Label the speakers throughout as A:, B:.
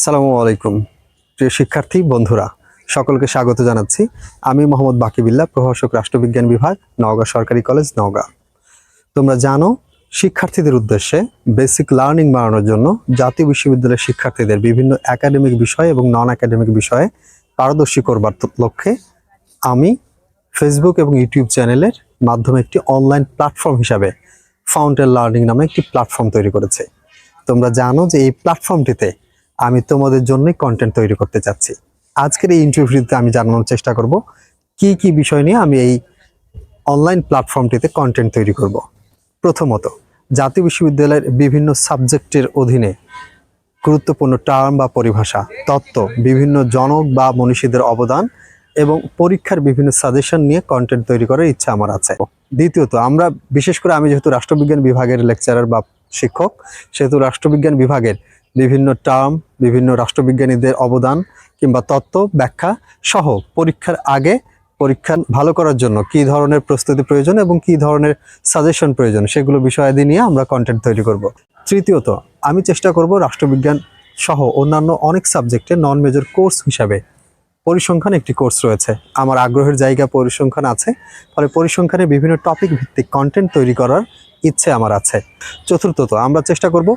A: আসসালামু আলাইকুম। প্রিয় শিক্ষার্থী, বন্ধুরা, সকলকে স্বাগত জানাচ্ছি। আমি মোহাম্মদ বাকিবিল্লা প্রভাষক রাষ্ট্রবিজ্ঞান বিভাগ, নওগাঁ সরকারি কলেজ, নওগাঁ। তোমরা জানো, শিক্ষার্থীদের উদ্দেশ্যে বেসিক লার্নিং বাড়ানোর জন্য জাতীয় বিশ্ববিদ্যালয়ের শিক্ষার্থীদের বিভিন্ন একাডেমিক বিষয় এবং নন একাডেমিক বিষয়ে পারদর্শী করবার লক্ষ্যে আমি ফেসবুক এবং ইউটিউব চ্যানেলের মাধ্যমে একটি অনলাইন প্ল্যাটফর্ম হিসাবে ফাউন্টেন লার্নিং নামে একটি প্ল্যাটফর্ম তৈরি করেছে। তোমরা জানো যে এই প্ল্যাটফর্মটিতে আমি তোমাদের জন্যই কন্টেন্ট তৈরি করতে চাচ্ছি। আজকের এই ইন্টারভিউতে আমি জানানোর চেষ্টা করব, কি কি বিষয় নিয়ে আমি এই অনলাইন প্ল্যাটফর্মটিতে কন্টেন্ট তৈরি করব। প্রথমত, জাতীয় বিশ্ববিদ্যালয়ের বিভিন্ন সাবজেক্টের অধীনে গুরুত্বপূর্ণ টার্ম বা পরিভাষা, তত্ত্ব, বিভিন্ন জনক বা মনীষীদের অবদান এবং পরীক্ষার বিভিন্ন সাজেশন নিয়ে কন্টেন্ট তৈরি করার ইচ্ছা আমার আছে। দ্বিতীয়ত, আমরা, বিশেষ করে আমি যেহেতু রাষ্ট্রবিজ্ঞান বিভাগের লেকচারার বা শিক্ষক, সেহেতু রাষ্ট্রবিজ্ঞান বিভাগের বিভিন্ন টার্ম বিভিন্ন রাষ্ট্রবিজ্ঞানীদের অবদান কিংবা তত্ত্ব ব্যাখ্যা সহ পরীক্ষার আগে পরীক্ষা ভালো করার জন্য কি ধরনের প্রস্তুতি প্রয়োজন এবং কি ধরনের সাজেশন প্রয়োজন সেগুলো বিষয়াদি নিয়ে আমরা কন্টেন্ট তৈরি করব। তৃতীয়ত, আমি চেষ্টা করব রাষ্ট্রবিজ্ঞান সহ অন্যান্য অনেক সাবজেক্টে নন মেজর কোর্স হিসাবে পরিসংখ্যান একটি কোর্স রয়েছে। আমার আগ্রহের জায়গা পরিসংখ্যান আছে, ফলে পরিসংখ্যানে বিভিন্ন টপিক ভিত্তিক কন্টেন্ট তৈরি করার ইচ্ছে আমার আছে। চতুর্থত, আমরা চেষ্টা করব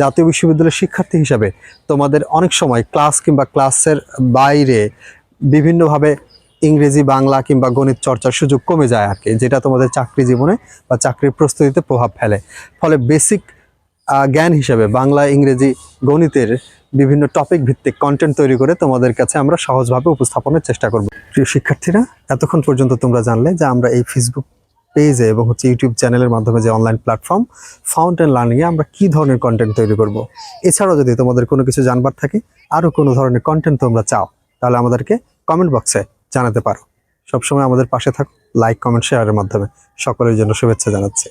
A: জাতীয় বিশ্ববিদ্যালয়ের শিক্ষার্থী হিসাবে তোমাদের অনেক সময় ক্লাস কিংবা ক্লাসের বাইরে বিভিন্নভাবে ইংরেজি, বাংলা কিংবা গণিত চর্চার সুযোগ কমে যায় আর কি, যেটা তোমাদের চাকরি জীবনে বা চাকরির প্রস্তুতিতে প্রভাব ফেলে। ফলে বেসিক জ্ঞান হিসাবে বাংলা, ইংরেজি, গণিতের বিভিন্ন টপিক ভিত্তিক কন্টেন্ট তৈরি করে তোমাদের কাছে আমরা সহজভাবে উপস্থাপনের চেষ্টা করব। প্রিয় শিক্ষার্থীরা, এতক্ষণ পর্যন্ত তোমরা জানলে যে আমরা এই ফেসবুক পেজে এবং হচ্ছে ইউটিউব চ্যানেলের মাধ্যমে যে অনলাইন প্ল্যাটফর্ম ফাউন্টেন লার্নিংয়ে আমরা কি ধরনের কন্টেন্ট তৈরি করব? এছাড়াও যদি তোমাদের কোনো কিছু জানবার থাকে, আরও কোনো ধরনের কন্টেন্ট তোমরা চাও, তাহলে আমাদেরকে কমেন্ট বক্সে জানাতে পারো। সবসময় আমাদের পাশে থাকো লাইক কমেন্ট শেয়ারের মাধ্যমে। সকলের জন্য শুভেচ্ছা জানাচ্ছি।